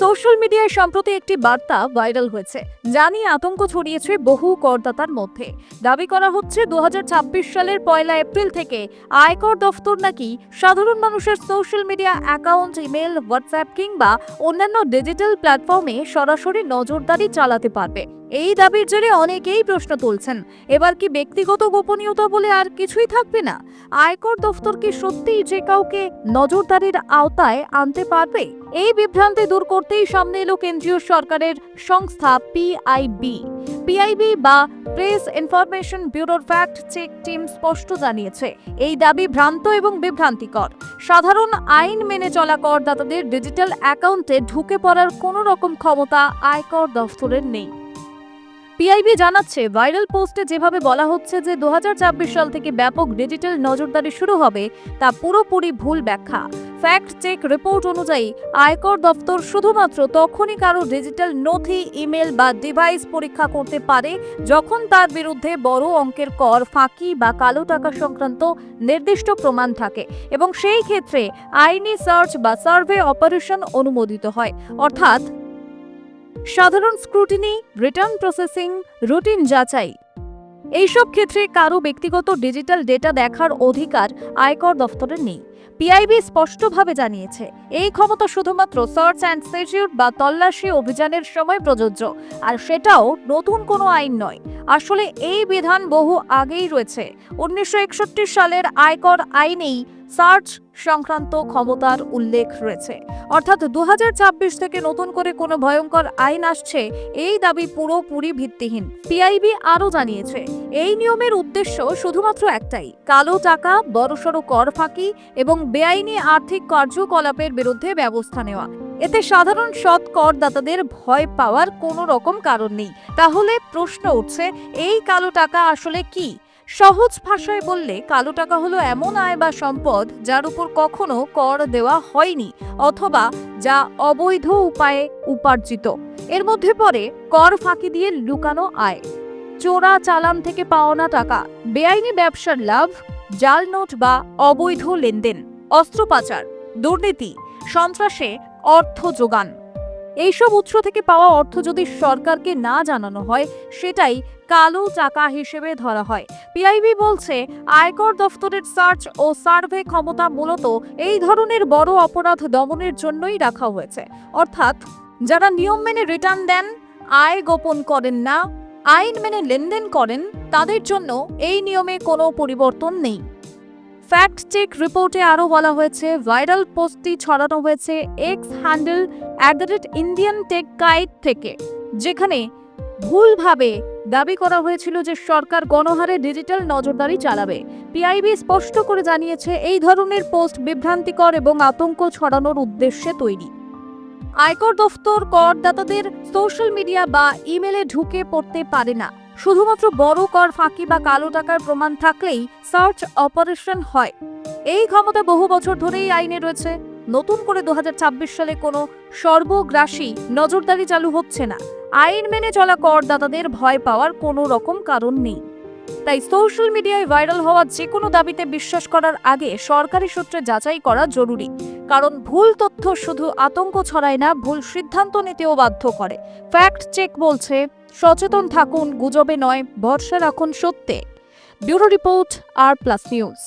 Social মিডিয়ায় সম্প্রতি একটি বার্তা ভাইরাল হয়েছে, যা নিয়ে আতঙ্ক ছড়িয়েছে বহু করদাতার মধ্যে। দাবি করা হচ্ছে দুই হাজার ছাব্বিশ সালের পয়লা এপ্রিল থেকে আয়কর দফতর নাকি সাধারণ মানুষের social media account, email, WhatsApp কিংবা অন্যান্য ডিজিটাল প্ল্যাটফর্মে সরাসরি নজরদারি চালাতে পারবে। এই দাবির জেরে অনেকেই প্রশ্ন তুলছেন, এবার কি ব্যক্তিগত গোপনীয়তা বলে আর কিছুই থাকবে না? আয়কর দফতর কি সত্যিই যে কাউকে নজরদারির আওতায় আনতে পারবে? এই বিভ্রান্তি দূর করতেই সামনে এলো কেন্দ্রীয় সরকারের সংস্থা পিআইবি পিআইবি বা প্রেস ইনফরমেশন ব্যুরোর ফ্যাক্ট চেক টিম স্পষ্ট জানিয়েছে, এই দাবি ভ্রান্ত এবং বিভ্রান্তিকর। সাধারণ আইন মেনে চলা করদাতাদের ডিজিটাল অ্যাকাউন্টে ঢুকে পড়ার কোনো রকম ক্ষমতা আয়কর দফতরের নেই। পিআইবি জানাচ্ছে ভাইরাল পোস্টে যেভাবে বলা হচ্ছে যে দু সাল থেকে ব্যাপক ডিজিটাল নজরদারি শুরু হবে, তা পুরোপুরি ভুল ব্যাখ্যা। ফ্যাক্ট চেক রিপোর্ট অনুযায়ী, আয়কর দপ্তর শুধুমাত্র তখনই কারও ডিজিটাল নথি ইমেল বা ডিভাইস পরীক্ষা করতে পারে যখন তার বিরুদ্ধে বড় অঙ্কের কর, ফাঁকি বা কালো টাকা সংক্রান্ত নির্দিষ্ট প্রমাণ থাকে এবং সেই ক্ষেত্রে আইনি সার্চ বা সার্ভে অপারেশন অনুমোদিত হয়। অর্থাৎ, সাধারণ স্ক্রুটিনি রিটার্ন প্রসেসিং রুটিন যাচাই এইসব ক্ষেত্রে কারও ব্যক্তিগত ডিজিটাল ডেটা দেখার অধিকার আয়কর দফতরের নেই। পিআইবি স্পষ্টভাবে জানিয়েছে, এই ক্ষমতা শুধুমাত্র সার্চ অ্যান্ড সেজিউর বা তল্লাশি অভিযানের সময় প্রযোজ্য, আর সেটাও নতুন কোনো আইন নয়। আসলে এই বিধান বহু আগেই রয়েছে। উনিশশো একষট্টি সালের আয়কর আইনেই সার্চ সংক্রান্ত ক্ষমতার উল্লেখ রয়েছে। অর্থাৎ দু থেকে নতুন করে কোনো ভয়ঙ্কর আইন আসছে, এই দাবি পুরোপুরি ভিত্তিহীন। পিআইবি আরও জানিয়েছে, এই নিয়মের উদ্দেশ্য শুধুমাত্র একটাই, কালো টাকা, বড়সড় কর ফাঁকি এবং বেআইনি আর্থিক কার্যকলাপের বিরুদ্ধে ব্যবস্থা নেওয়া। এতে সাধারণ সৎ করদাতাদের ভয় পাওয়ার কোনো রকম কারণ নেই। তাহলে প্রশ্ন উঠছে, এই কালো টাকা আসলে কি? সহজ ভাষায় বললে কালো টাকা হলো এমন আয় বা সম্পদ যার উপর কখনো কর দেওয়া হয়নি অথবা যা অবৈধ উপায়ে উপার্জিত। এর মধ্যে পড়ে কর ফাঁকি দিয়ে লুকানো আয়। চোরা চালান থেকে পাওনা টাকা, বেআইনি ব্যবসার লাভ, জাল নোট বা অবৈধ লেনদেন অস্ত্র পাচার দুর্নীতি, সন্ত্রাসে অর্থ যোগান। এইসব উৎস থেকে পাওয়া অর্থ যদি সরকারকে না জানানো হয়, সেটাই কালো টাকা হিসেবে ধরা হয়। পিআইবি বলছে, আয়কর দফতরের সার্চ ও সার্ভে ক্ষমতা মূলত এই ধরনের বড় অপরাধ দমনের জন্যই রাখা হয়েছে। অর্থাৎ, যারা নিয়ম মেনে রিটার্ন দেন, আয় গোপন করেন না, আইন মেনে লেনদেন করেন, তাদের জন্য এই নিয়মে কোনো পরিবর্তন নেই। ফ্যাক্ট চেক রিপোর্টে আরও বলা হয়েছে ভাইরাল পোস্টটি ছড়ানো হয়েছে X handle at the rate Indian tech guide থেকে, যেখানে ভুলভাবে দাবি করা হয়েছিল যে সরকার গণহারে ডিজিটাল নজরদারি চালাবে। পিআইবি স্পষ্ট করে জানিয়েছে, এই ধরনের পোস্ট বিভ্রান্তিকর এবং আতঙ্ক ছড়ানোর উদ্দেশ্যে তৈরি। আয়কর দফতর করদাতাদের সোশ্যাল মিডিয়া বা ইমেলে ঢুকে পড়তে পারে না। শুধুমাত্র বড় কর ফাঁকি বা কালো টাকার প্রমাণ থাকলেই সার্চ অপারেশন হয়। এই ক্ষমতা বহু বছর ধরেই আইনে রয়েছে। নতুন করে দু হাজার ছাব্বিশ সালে কোনো সর্বগ্রাসী নজরদারি চালু হচ্ছে না। আইন মেনে চলা করদাতাদের ভয় পাওয়ার কোনো রকম কারণ নেই। তাই সোশ্যাল মিডিয়ায় ভাইরাল হওয়া যে কোনো দাবিতে বিশ্বাস করার আগে সরকারি সূত্রে যাচাই করা জরুরি। কারণ ভুল তথ্য শুধু আতঙ্ক ছড়ায় না, ভুল সিদ্ধান্ত নিতেও বাধ্য করে। ফ্যাক্ট চেক বলছে সচেতন থাকুন গুজবে নয় ভরসা রাখুন সত্যে। Bureau report R plus news.